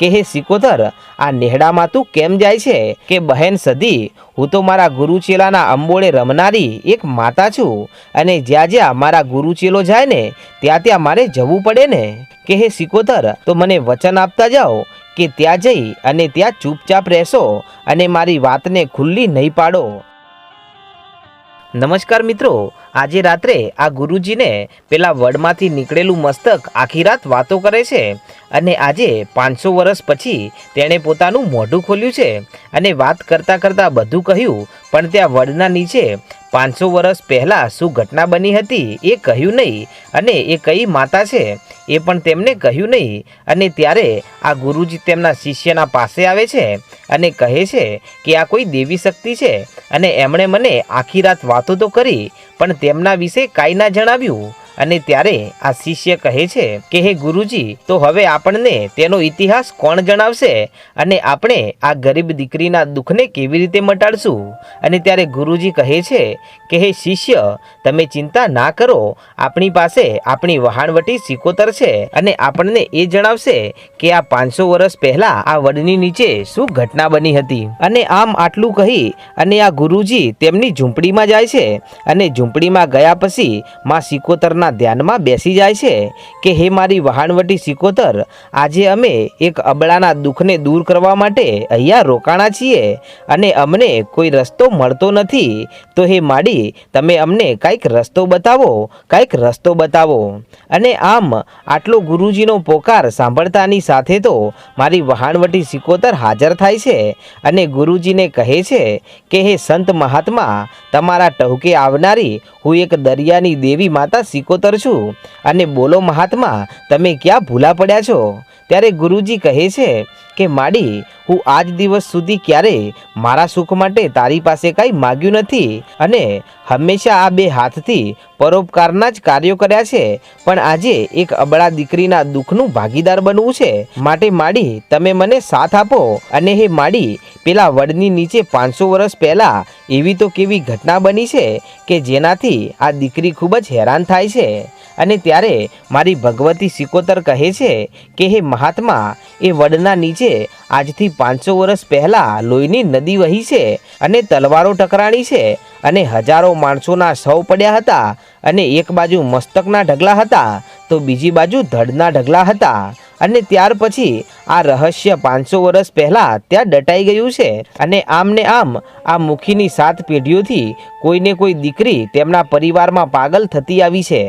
કે હે સિકોતર આ નેહડામાં તું કેમ જાય છે? કે બહેન સદી, હું તો મારા ગુરુચેલાના અંબોળે રમનારી એક માતા છું અને જ્યાં જ્યાં મારા ગુરુચેલો જાય ને, ત્યાં ત્યાં મારે જવું પડે ને. કે હે સિકોતર તો મને વચન આપતા જાઓ કે ત્યાં જઈ અને ત્યાં ચૂપચાપ રહેશો અને મારી વાતને ખુલ્લી નહીં પાડો. નમસ્કાર મિત્રો, આજે રાત્રે આ ગુરુજીને પેલા વડમાંથી નીકળેલું મસ્તક આખી રાત વાતો કરે છે અને આજે પાંચસો વર્ષ પછી તેણે પોતાનું મોઢું ખોલ્યું છે અને વાત કરતાં કરતાં બધું કહ્યું, પણ ત્યાં વડના નીચે પાંચસો વર્ષ પહેલાં શું ઘટના બની હતી એ કહ્યું નહીં અને એ કઈ માતા છે એ પણ તેમને કહ્યું નહીં અને ત્યારે આ ગુરુજી તેમના શિષ્યના પાસે આવે છે અને કહે છે કે આ કોઈ દેવી શક્તિ છે અને એમણે મને આખી રાત વાતો તો કરી પણ તેમના વિશે કાંઈ ના જણાવ્યું. અને ત્યારે આ શિષ્ય કહે છે કે, હે ગુરુજી, તો હવે આપણને તેનો ઇતિહાસ કોણ જણાવશે? અને આપણે આ ગરીબ દીકરીના દુઃખને કેવી રીતે મટાડશું? અને ત્યારે ગુરુજી કહે છે કે, હે શિષ્ય, તમે ચિંતા ના કરો. આપણી પાસે આપણી વહાણવટી સિકોતર છે અને આપણને એ જણાવશે કે આ પાંચસો વર્ષ પહેલા આ વડની નીચે શું ઘટના બની હતી. અને આમ આટલું કહી અને આ ગુરુજી તેમની ઝૂંપડીમાં જાય છે અને ઝૂંપડીમાં ગયા પછી માં સિકોતરના ધ્યાનમાં બેસી જાય છે કે હે મારી વહાણવટી સિકોતર, આજે અમે એક અબળાના દુઃખને દૂર કરવા માટે અહીંયા રોકાણા છીએ અને અમને કોઈ રસ્તો મળતો નથી, તો હે માડી, તમે અમને કાંઈક રસ્તો બતાવો, કાંઈક રસ્તો બતાવો. અને આમ, આટલો ગુરુજીનો પોકાર સાંભળતાની સાથે તો મારી વહાણવટી સિકોતર હાજર થાય છે અને ગુરુજીને કહે છે કે, હે સંત મહાત્મા, તમારા ટહુકે આવનારી હું એક દરિયાની દેવી માતા સિકોતર છું અને બોલો મહાત્મા તમે ક્યાં ભૂલા પડ્યા છો? ત્યારે ગુરુજી કહે છે કે, માડી, હું આજ દિવસ સુધી ક્યારેય મારા સુખ માટે તારી પાસે કાંઈ માગ્યું નથી અને હંમેશા આ બે હાથથી પરોપકારના જ કાર્યો કર્યા છે. પણ આજે એક અબળા દીકરીના દુઃખનું ભાગીદાર બનવું છે. માટે, માડી, તમે મને સાથ આપો. અને હે, માડી, પેલા વડની નીચે પાંચસો વર્ષ પહેલાં એવી તો કેવી ઘટના બની છે કે જેનાથી આ દીકરી ખૂબ જ હેરાન થાય છે. અને ત્યારે મારી ભગવતી સિકોતર કહે છે કે, હે મહાત્મા, એ વડના નીચે આજથી પાંચસો વર્ષ પહેલાં લોહીની નદી વહી છે અને તલવારો ટકરાણી છે અને હજારો માણસોના સૌ પડ્યા હતા અને એક બાજુ મસ્તકના ઢગલા હતા, તો બીજી બાજુ ધડના ઢગલા હતા. અને ત્યાર પછી આ રહસ્ય પાંચસો વર્ષ પહેલાં ત્યાં દટાઈ ગયું છે અને આમને આમ આ મુખીની સાત પેઢીઓથી કોઈને કોઈ દીકરી તેમના પરિવારમાં પાગલ થતી આવી છે.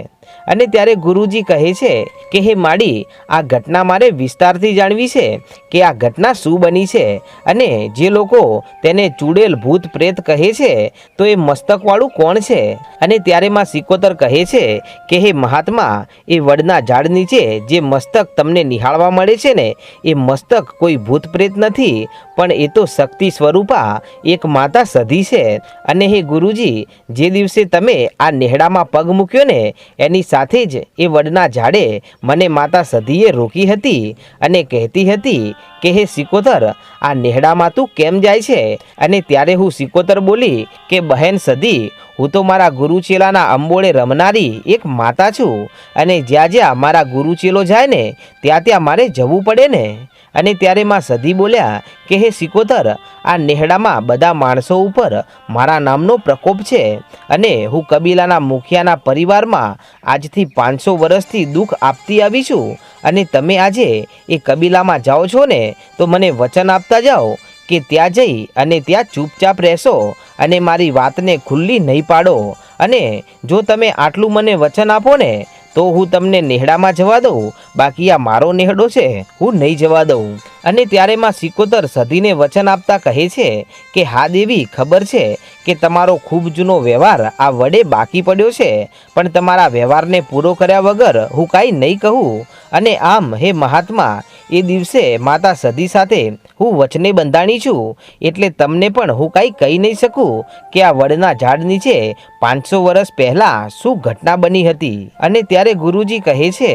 અને ત્યારે ગુરુજી કહે છે કે, હે માડી, આ ઘટના મારે વિસ્તારથી જાણવી છે કે આ ઘટના શું બની છે અને જે લોકો તેને ચૂડેલ ભૂત પ્રેત કહે છે તો એ મસ્તકવાળું કોણ છે? અને ત્યારે માં સિકોતર કહે છે કે, હે મહાત્મા, એ વડના ઝાડ નીચે જે મસ્તક તમને નિહાળવા મળે છે ને, એ મસ્તક કોઈ ભૂત પ્રેત નથી પણ એ તો શક્તિ સ્વરૂપા એક માતા સધી છે. અને હે ગુરુજી, જે દિવસે તમે આ નેહડામાં પગ મૂક્યો ને, એની સાથે જ એ વડના ઝાડે મને માતા સધીએ રોકી હતી અને કહેતી હતી કે, હે સિકોતર, આ નેહડામાં તું કેમ જાય છે? અને ત્યારે હું સિકોતર બોલી કે, બહેન સધી, હું તો મારા ગુરુચેલાના અંબોળે રમનારી એક માતા છું અને જ્યાં જ્યાં મારા ગુરુચેલો જાય ને, ત્યાં ત્યાં મારે જવું પડે ને. અને ત્યારે માં સધી બોલ્યા કે, હે સિકોતર, આ નેહડામાં બધા માણસો ઉપર મારા નામનો પ્રકોપ છે અને હું કબીલાના મુખિયાના પરિવારમાં આજથી પાંચસો વર્ષથી દુઃખ આપતી આવી છું અને તમે આજે એ કબીલામાં જાઓ છો ને, તો મને વચન આપતા જાઓ કે ત્યાં જઈ અને ત્યાં ચૂપચાપ રહેશો અને મારી વાતને ખુલ્લી નહીં પાડો અને જો તમે આટલું મને વચન આપો ને તો હું તમને નેહડામાં જવા દઉં. બાકી આ મારો નેહડો છે, હું નહીં જવા દઉં. અને ત્યારે માં સિકોતર સધીને વચન આપતા કહે છે કે, હા દેવી, ખબર છે કે તમારો ખૂબ જૂનો વ્યવહાર આ વડે બાકી પડ્યો છે. પણ તમારા વ્યવહારને પૂરો કર્યા વગર હું કાંઈ નહીં કહું. અને આમ, હે મહાત્મા, એ દિવસે માતા સધી સાથે હું વચને બંધાણી છું, એટલે તમને પણ હું કાંઈ કહી નહીં શકું કે આ વડના ઝાડ નીચે પાંચસો વર્ષ પહેલાં શું ઘટના બની હતી. અને ત્યારે ગુરુજી કહે છે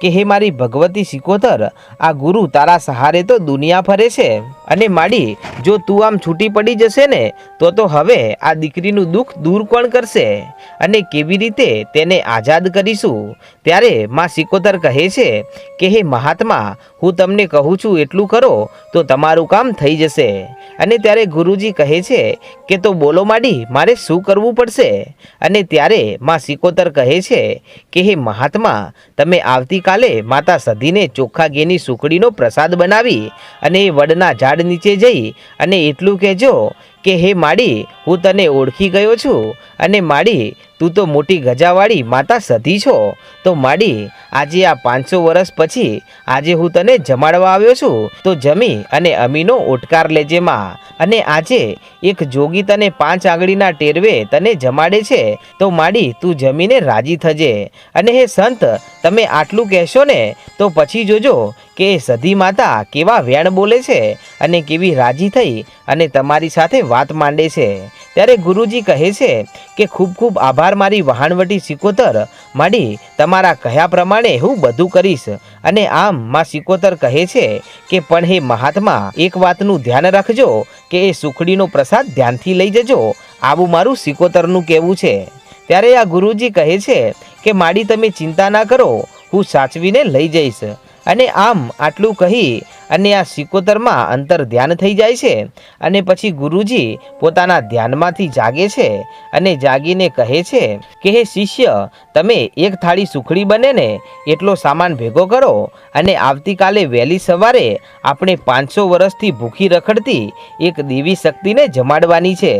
કે હે મારી ભગવતી સિકોતર, આ ગુરુ તારા સહારે તો દુનિયા ફરે છે. અને માડી, જો તું આમ છૂટી પડી જશે ને, તો તો હવે આ દીકરીનું દુઃખ દૂર કોણ કરશે? અને કેવી રીતે તેને આઝાદ કરીશું? ત્યારે માં સિકોતર કહે છે કે, હે મહાત્મા, હું તમને કહું છું એટલું કરો, તો તમારું કામ થઈ જશે. અને ત્યારે ગુરુજી કહે છે કે, તો બોલો માડી, મારે શું કરવું પડશે? અને ત્યારે માં સિકોતર કહે છે કે, હે મહાત્મા, તમે આવતીકાલે માતા સધીને ચોખ્ખા ઘેની સુખડીનો પ્રસાદ બનાવી અને એ વડના ઝાડ નીચે જઈ અને એટલું કહેજો કે, હે માડી, હું તને ઓળખી ગયો છું અને માડી તું તો મોટી ગજાવાળી માતા સધી છો. તો માડી, આજે આ પાંચસો વર્ષ પછી આજે હું તને જમાડવા આવ્યો છું. તો જમી અને અમીનો ઓટકાર લેજે માં. અને આજે એક જોગી તને પાંચ આંગળીના ટેરવે તને જમાડે છે. તો માડી, તું જમીને રાજી થજે. અને હે સંત, તમે આટલું કહેશો ને, તો પછી જોજો કે સધી માતા કેવા વેણ બોલે છે અને કેવી રાજી થઈ અને તમારી સાથે વાત માંડે છે. ત્યારે ગુરુજી કહે છે કે ખૂબ ખૂબ આભાર મારી વહાણવટી સિકોતર. માડી, તમારા કહ્યા પ્રમાણે હું બધું કરીશ. અને આમ માં સિકોતર કહે છે કે, પણ હે મહાત્મા, એક વાતનું ધ્યાન રાખજો કે એ સુખડીનો પ્રસાદ ધ્યાનથી લઈ જજો. આવું મારું સિકોતરનું કહેવું છે. ત્યારે આ ગુરુજી કહે છે કે, માડી, તમે ચિંતા ના કરો. હું સાચવીને લઈ જઈશ. અને આમ આટલું કહી અને આ સિકોતરમાં અંતર ધ્યાન થઈ જાય છે અને પછી ગુરુજી પોતાના ધ્યાનમાંથી જાગે છે અને જાગીને કહે છે કે, હે શિષ્ય, તમે એક થાળી સુખડી બને ને એટલો સામાન ભેગો કરો અને આવતીકાલે વહેલી સવારે આપણે પાંચસો વર્ષથી ભૂખી રખડતી એક દેવી શક્તિને જમાડવાની છે.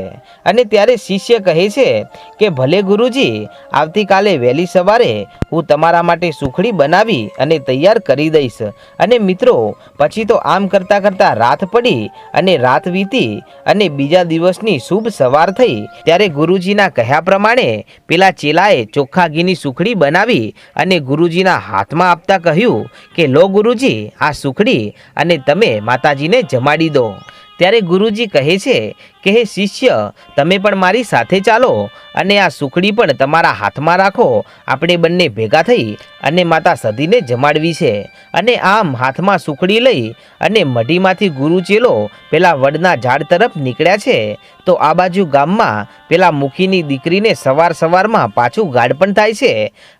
અને ત્યારે શિષ્ય કહે છે કે, ભલે ગુરુજી, આવતીકાલે વહેલી સવારે હું તમારા માટે સુખડી બનાવી અને તૈયાર કરી દઈશ. અને મિત્રો, પછી તો આમ કરતાં કરતાં રાત પડી અને રાત વીતી અને બીજા દિવસની શુભ સવાર થઈ. ત્યારે ગુરુજીના કહ્યા પ્રમાણે પેલા ચેલાએ ચોખ્ખા ઘીની સુખડી બનાવી અને ગુરુજીના હાથમાં આપતા કહ્યું કે, લો ગુરુજી, આ સુખડી અને તમે માતાજીને જમાડી દો. ત્યારે ગુરુજી કહે છે કે હે શિષ્ય, તમે પણ મારી સાથે ચાલો અને આ સુખડી પણ તમારા હાથમાં રાખો. આપણે બંને ભેગા થઈ અને માતા સધીને જમાડવી છે અને આમ હાથમાં સુખડી લઈ અને મઢીમાંથી ગુરુ ચેલો પેલા વડના ઝાડ તરફ નીકળ્યા છે. તો આ બાજુ ગામમાં પેલા મુખીની દીકરીને સવાર સવારમાં પાછું ગાઢ પણ થાય છે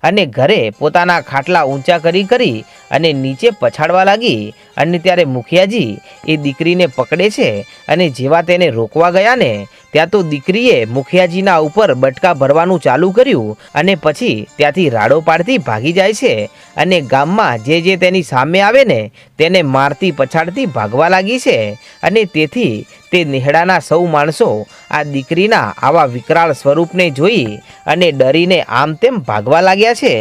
અને ઘરે પોતાના ખાટલા ઊંચા કરી કરી અને નીચે પછાડવા લાગી અને ત્યારે મુખિયાજી એ દીકરીને પકડે છે અને જેવા તેને રોકવા ગયા ને ત્યાં તો દીકરીએ મુખિયાજીના ઉપર બટકા ભરવાનું ચાલુ કર્યું અને પછી ત્યાંથી રાડો પાડતી ભાગી જાય છે અને ગામમાં જે જે તેની સામે આવે ને, તેને મારતી પછાડતી ભાગવા લાગી છે અને તેથી તે નેહડાના સૌ માણસો આ દીકરીના આવા વિકરાળ સ્વરૂપને જોઈ અને ડરીને આમ તેમ ભાગવા લાગ્યા છે.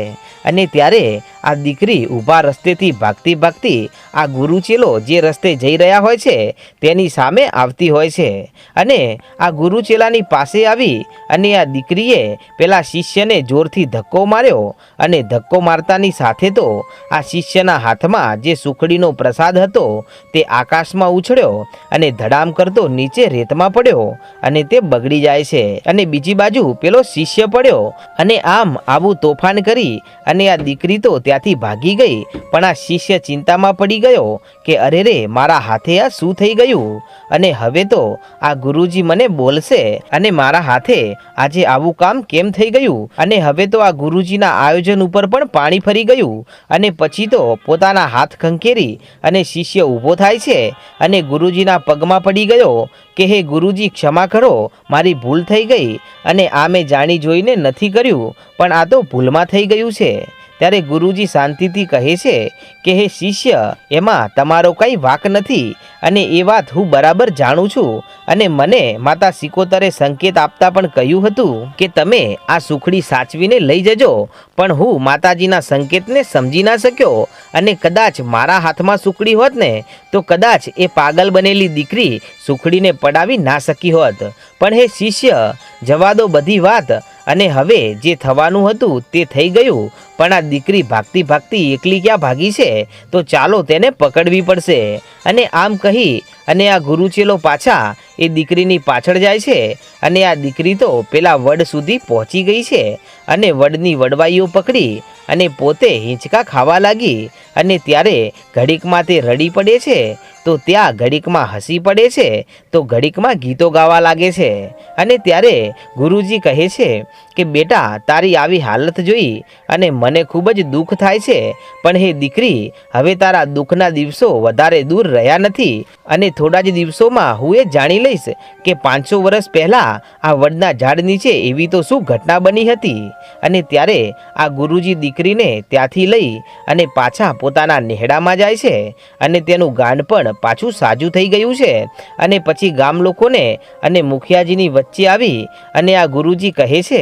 અને ત્યારે આ દીકરી ઊભા રસ્તેથી ભાગતી ભાગતી આ ગુરુચેલો જે રસ્તે જઈ રહ્યા હોય છે તેની સામે આવતી હોય છે. અને આ ગુરુચેલાની પાસે આવી અને આ દીકરીએ પેલા શિષ્યને જોરથી ધક્કો માર્યો અને ધક્કો મારતાની સાથે તો આ શિષ્યના હાથમાં જે સુખડીનો પ્રસાદ હતો તે આકાશમાં ઉછળ્યો અને ધડામ કરતો નીચે રેતમાં પડ્યો અને તે બગડી જાય છે. અને બીજી બાજુ પેલો શિષ્ય પડ્યો અને આમ આવું તોફાન કરી અને આ દીકરી તો ત્યાંથી ભાગી ગઈ, પણ આ શિષ્ય ચિંતામાં પડી ગયો કે અરે રે, મારા હાથે આ શું થઈ ગયું? અને હવે તો આ ગુરુજી મને બોલશે, અને મારા હાથે આજે આવું કામ કેમ થઈ ગયું? અને હવે તો આ ગુરુજીના આયોજન ઉપર પણ પાણી ફરી ગયું. અને પછી તો પોતાના હાથ ખંખેરી અને શિષ્ય ઊભો થાય છે, અને ગુરુજીના પગમાં પડી ગયો કે, હે ગુરુજી, ક્ષમા કરો, મારી ભૂલ થઈ ગઈ, અને આ મેં જાણી જોઈને નથી કર્યું, પણ આ તો ભૂલમાં થઈ ગયું છે. ત્યારે ગુરુજી શાંતિથી કહે છે કે, હે શિષ્ય, એમાં તમારો કંઈ વાક નથી અને એ વાત હું બરાબર જાણું છું અને મને માતા સિકોતરે સંકેત આપતા પણ કહ્યું હતું કે, તમે આ સુખડી સાચવીને લઈ જજો, પણ હું માતાજીના સંકેતને સમજી ના શક્યો અને કદાચ મારા હાથમાં સુખડી હોત ને, તો કદાચ એ પાગલ બનેલી દીકરી સુખડીને પડાવી ના શકી હોત. પણ હે શિષ્ય, જવા દો બધી વાત અને હવે જે થવાનું હતું તે થઈ ગયું. પણ આ દીકરી ભાગતી ભાગતી એકલી ક્યાં ભાગી છે? તો ચાલો તેને પકડવી પડશે. અને આમ કહી અને આ ગુરુચેલો પાછા એ દીકરીની પાછળ જાય છે અને આ દીકરી તો પેલા વડ સુધી પહોંચી ગઈ છે અને વડની વડવાઈઓ પકડી અને પોતે હિંચકા ખાવા લાગી અને ત્યારે ઘડીકમાં તે રડી પડે છે, તો ત્યાં ઘડીકમાં હસી પડે છે, તો ઘડીકમાં ગીતો ગાવા લાગે છે. અને ત્યારે ગુરુજી કહે છે કે, બેટા, તારી આવી હાલત જોઈ અને મને ખૂબ જ દુઃખ થાય છે, પણ હે દીકરી, હવે તારા દુઃખના દિવસો વધારે દૂર રહ્યા નથી અને થોડા જ દિવસોમાં હું એ જાણી લઈશ કે પાંચસો વર્ષ પહેલાં આ વડના ઝાડ નીચે એવી તો શું ઘટના બની હતી? અને ત્યારે આ ગુરુજી દીકરીને ત્યાંથી લઈ અને પાછા પોતાના નેહડામાં જાય છે અને તેનું ગાંડ પણ પાછું સાજું થઈ ગયું છે. અને પછી ગામ લોકોને અને મુખિયાજીની વચ્ચે આવી અને આ ગુરુજી કહે છે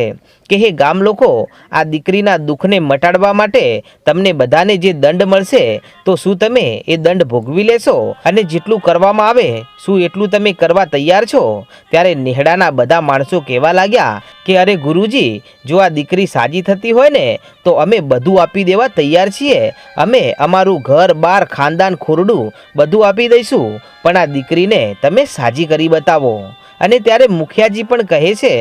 કે હે ગામ લોકો, આ દીકરીના દુઃખને મટાડવા માટે તમને બધાને જે દંડ મળશે, તો શું તમે એ દંડ ભોગવી લેશો? અને જેટલું કરવામાં આવે, શું એટલું તમે કરવા તૈયાર છો? ત્યારે નેહડાના બધા માણસો કહેવા લાગ્યા કે, અરે ગુરુજી, જો આ દીકરી સાજી થતી હોય ને, તો અમે બધું આપી દેવા તૈયાર છીએ. અમે અમારું ઘર, બાર, ખાનદાન, ખોરડું બધું આપી દઈશું. પણ આ દીકરીને તમે સાજી કરી બતાવો. અને ત્યારે મુખિયાજી પણ કહે છે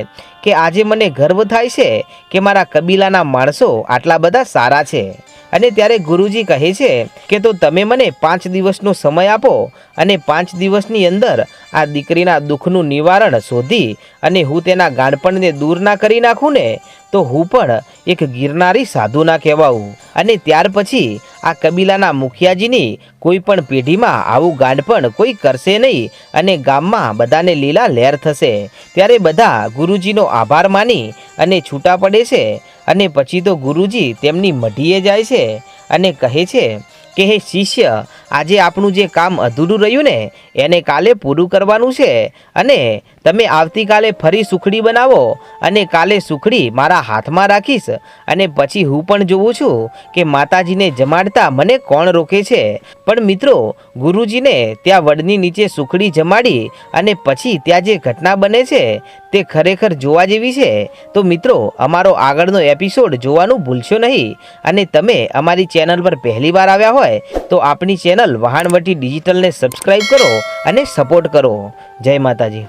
કે આજે મને ગર્વ થાય છે કે મારા કબીલાના માણસો આટલા બધા સારા છે. અને ત્યારે ગુરુજી કહે છે કે તો તમે મને પાંચ દિવસનો સમય આપો અને પાંચ દિવસની અંદર આ દીકરીના દુઃખનું નિવારણ શોધી અને હું તેના ગાંડપણને દૂર ના કરી નાખું ને, તો હું પણ એક ગિરનારી સાધુ ના કહેવાઉં. અને ત્યાર પછી આ કબીલાના મુખિયાજીની કોઈ પણ પેઢીમાં આવું ગાંડપણ કોઈ કરશે નહીં અને ગામમાં બધાને લીલા લહેર થશે. ત્યારે બધા ગુરુજીનો આભાર માની અને છૂટા પડે છે અને પછી તો ગુરુજી તેમની મઢીએ જાય છે અને કહે છે કે હે શિષ્ય, આજે આપણું જે કામ અધૂરું રહ્યું ને, એને કાલે પૂરું કરવાનું છે. અને તમે આવતીકાલે ફરી સુખડી બનાવો અને કાલે સુખડી મારા હાથમાં રાખીશ. અને પછી હું પણ જોઉં છું કે માતાજીને જમાડતા મને કોણ રોકે છે. પણ મિત્રો, ગુરુજીને ત્યાં વડની નીચે સુખડી જમાડી અને પછી ત્યાં જે ઘટના બને છે, તે ખરેખર જોવા જેવી છે. તો મિત્રો, અમારો આગળનો એપિસોડ જોવાનું ભૂલશો નહીં. અને તમે અમારી ચેનલ પર પહેલી વાર આવ્યા હોય તો આપણી ચેનલ વહાણવટી ડિજિટલને સબસ્ક્રાઈબ કરો અને સપોર્ટ કરો. જય માતાજી.